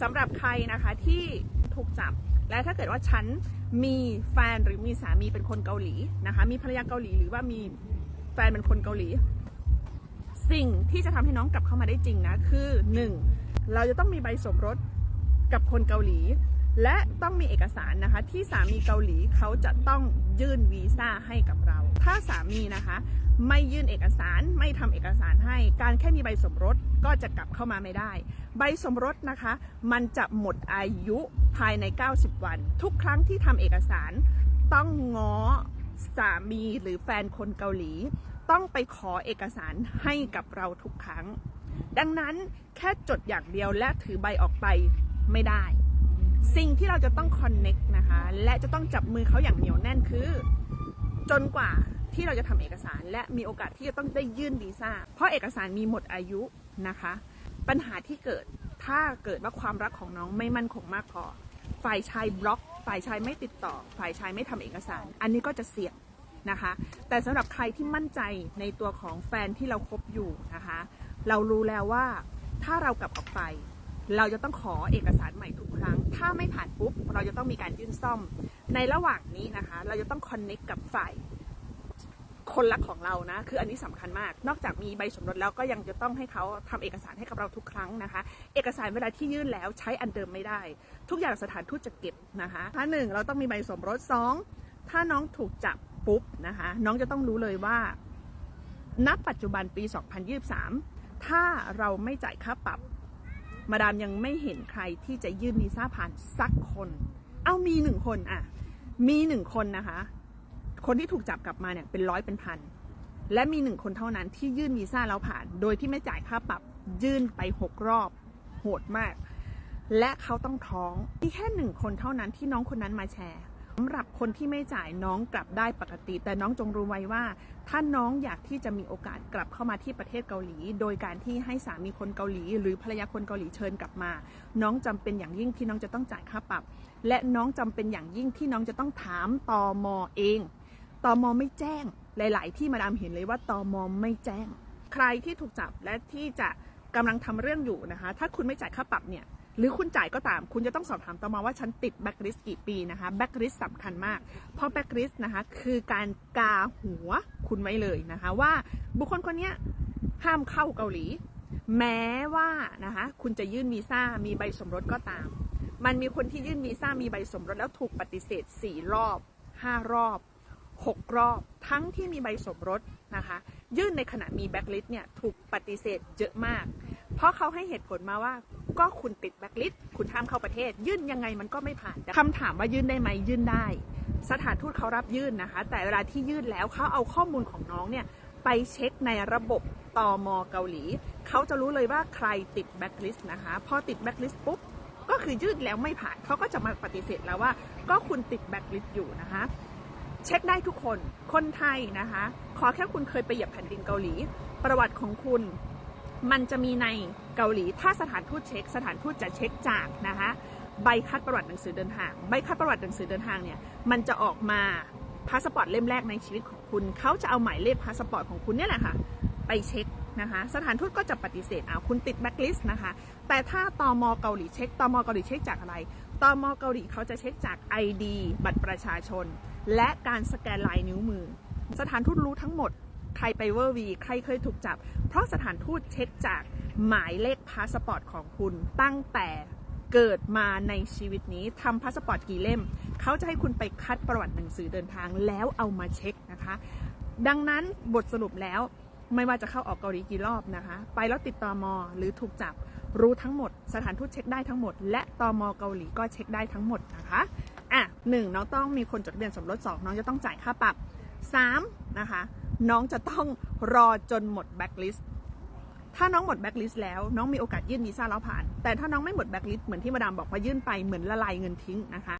สำหรับใครนะคะที่ถูกจับและถ้าเกิดว่าฉันมีแฟนหรือมีสามีเป็นคนเกาหลีนะคะ มีภรรยาเกาหลีหรือว่ามีแฟนเป็นคนเกาหลี สิ่งที่จะทำให้น้องกลับเข้ามาได้จริงนะคือหนึ่งเราจะต้องมีใบสมรสกับคนเกาหลี และต้องมีเอกสารนะคะที่สามีเกาหลีเขาจะต้องยื่นวีซ่าให้กับเรา ถ้าสามีนะคะ ไม่ยื่นเอกสารไม่ทำเอกสาร ให้การแค่มีใบสมรสก็จะกลับเข้ามาไม่ได้ ใบสมรสนะคะ มันจะหมดอายุภายใน 90 วัน ทุกครั้งที่ทำเอกสาร ต้องง้อสามีหรือแฟนคนเกาหลี ต้องไปขอเอกสารให้กับเราทุกครั้ง ดังนั้นแค่จดอย่างเดียวและถือใบออกไปไม่ได้ สิ่งที่เราจะต้องคอนเน็กนะคะ และจะต้องจับมือเขาอย่างเหนียวแน่นคือ จนกว่า ที่เราจะทำเอกสาร และมีโอกาสที่จะต้องได้ยื่นวีซ่า เพราะเอกสารมีหมดอายุนะคะ ปัญหาที่เกิดถ้าเกิดว่าความรักของน้องไม่มั่นคงมากพอ ฝ่ายชายบล็อก ฝ่ายชายไม่ติดต่อ ฝ่ายชายไม่ทำเอกสาร อันนี้ก็จะเสี่ยงนะคะ แต่สำหรับใครที่มั่นใจในตัวของแฟนที่เราคบอยู่นะคะ เรารู้แล้วว่าถ้าเรากลับออกไป เราจะต้องขอเอกสารใหม่ทุกครั้ง ถ้าไม่ผ่านปุ๊บ เราจะต้องมีการยื่นซ่อม ในระหว่างนี้นะคะ เราจะต้องคอนเน็กกับฝ่าย คนรักของเรานะ คืออันนี้สำคัญมาก นอกจากมีใบสมรสแล้วก็ยังจะต้องให้เขาทำเอกสารให้กับเราทุกครั้งนะคะ เอกสารเวลาที่ยื่นแล้วใช้อันเดิมไม่ได้ ทุกอย่างสถานทูตจะเก็บนะคะถ้าหนึ่งเราต้องมีใบสมรสสองถ้าน้องถูกจับปุ๊บนะคะ น้องจะต้องรู้เลยว่า ณ ปัจจุบันปี 2023 ถ้าเราไม่จ่ายค่าปรับ มาดามยังไม่เห็นใครที่จะยื่นวีซ่าผ่านสักคน เอามีหนึ่งคนอะมีหนึ่งคนนะคะ คนที่ถูกจับกลับมาเนี่ยเป็นร้อยเป็นพัน และมีหนึ่งคนเท่านั้นที่ยื่นวีซ่าแล้วผ่าน โดยที่ไม่จ่ายค่าปรับยื่นไปหกรอบ โหดมาก และเขาต้องท้องมีแค่หนึ่งคนเท่านั้นที่น้องคนนั้นมาแชร์สำหรับคนที่ไม่จ่ายน้องกลับได้ปกติ แต่น้องจงรู้ไว้ว่า ถ้าน้องอยากที่จะมีโอกาสกลับเข้ามาที่ประเทศเกาหลี โดยการที่ให้สามีคนเกาหลี หรือภรรยาคนเกาหลีเชิญกลับมา น้องจำเป็นอย่างยิ่งที่น้องจะต้องจ่ายค่าปรับ และน้องจำเป็นอย่างยิ่งที่น้องจะต้องถามตอมอเอง ตอมอไม่แจ้ง หลาย ๆ ที่มาดามเห็นเลยว่าตอมอไม่แจ้ง ใครที่ถูกจับและที่จะกำลังทำเรื่องอยู่นะคะ ถ้าคุณไม่จ่ายค่าปรับเนี่ย หรือคุณจ่ายก็ตาม คุณจะต้องสอบถามตอมอว่าฉันติดแบ็กลิสกี่ปีนะคะแบ็กลิสสำคัญมาก เพราะแบ็กลิสนะคะคือการกาหัวคุณไว้เลยนะคะว่าบุคคลคนนี้ห้ามเข้าเกาหลี แม้ว่านะคะคุณจะยื่นวีซ่ามีใบสมรสก็ตาม มันมีคนที่ยื่นวีซ่ามีใบสมรสแล้วถูกปฏิเสธ4รอบ5รอบ 6 รอบ ทั้งที่มีใบสมรสนะคะ ยื่นในขณะมีแบ็กลิสเนี่ยถูกปฏิเสธเยอะมาก เพราะเขาให้เหตุผลมาว่า ก็คุณติดแบ็กลิสคุณห้ามเข้าประเทศ ยื่นยังไงมันก็ไม่ผ่านคำถามว่ายื่นได้ไหมยื่นได้ สถานทูตเขารับยื่นนะคะ แต่เวลาที่ยื่นแล้วเขาเอาข้อมูลของน้องเนี่ยไปเช็คในระบบตอมเกาหลี เขาจะรู้เลยว่าใครติดแบ็กลิสนะคะพอติดแบ็กลิสปุ๊บก็คือยื่นแล้วไม่ผ่านเขาก็จะมาปฏิเสธแล้วว่า ก็คุณติดแบ็กลิสอยู่นะคะ เช็คได้ทุกคน คนไทยนะคะ ขอแค่คุณเคยไปเหยียบแผ่นดินเกาหลี ประวัติของคุณ มันจะมีในเกาหลี ถ้าสถานทูตเช็ค สถานทูตจะเช็คจากนะคะใบคัดประวัติหนังสือเดินทาง ใบคัดประวัติหนังสือเดินทางเนี่ย มันจะออกมาพาสปอร์ตเล่มแรกในชีวิตของคุณ เขาจะเอาหมายเลขพาสปอร์ตของคุณเนี่ยแหละค่ะ ไปเช็คนะคะ สถานทูตก็จะปฏิเสธเอาคุณติดแบ็กลิสต์นะคะ แต่ถ้าตอมเกาหลีเช็คตมเกาหลีเช็คจากอะไรตมเกาหลีเขาจะเช็คจาก ID บัตรประชาชน และการสแกนลายนิ้วมือ สถานทูตรู้ทั้งหมด ใครไปเวอร์วี ใครเคยถูกจับ เพราะสถานทูตเช็คจากหมายเลขพาสปอร์ตของคุณ ตั้งแต่เกิดมาในชีวิตนี้ทำพาสปอร์ตกี่เล่ม เขาจะให้คุณไปคัดประวัติหนังสือเดินทางแล้วเอามาเช็คนะคะ ดังนั้นบทสรุปแล้วไม่ว่าจะเข้าออกเกาหลีกี่รอบนะคะ ไปแล้วติดตอมอหรือถูกจับรู้ทั้งหมด สถานทูตเช็คได้ทั้งหมด และตอมอเกาหลีก็เช็คได้ทั้งหมดนะคะ อะหนึ่งน้องต้องมีคนจดทะเบียนสมรสสองน้องจะต้องจ่ายค่าปรับสามนะคะน้องจะต้องรอจนหมดแบ็กลิสต์ถ้าน้องหมดแบ็กลิสต์แล้วน้องมีโอกาสยื่นวีซ่าแล้วผ่าน แต่ถ้าน้องไม่หมดแบ็กลิสต์เหมือนที่มาดามบอกว่ายื่นไปเหมือนละลายเงินทิ้งนะคะ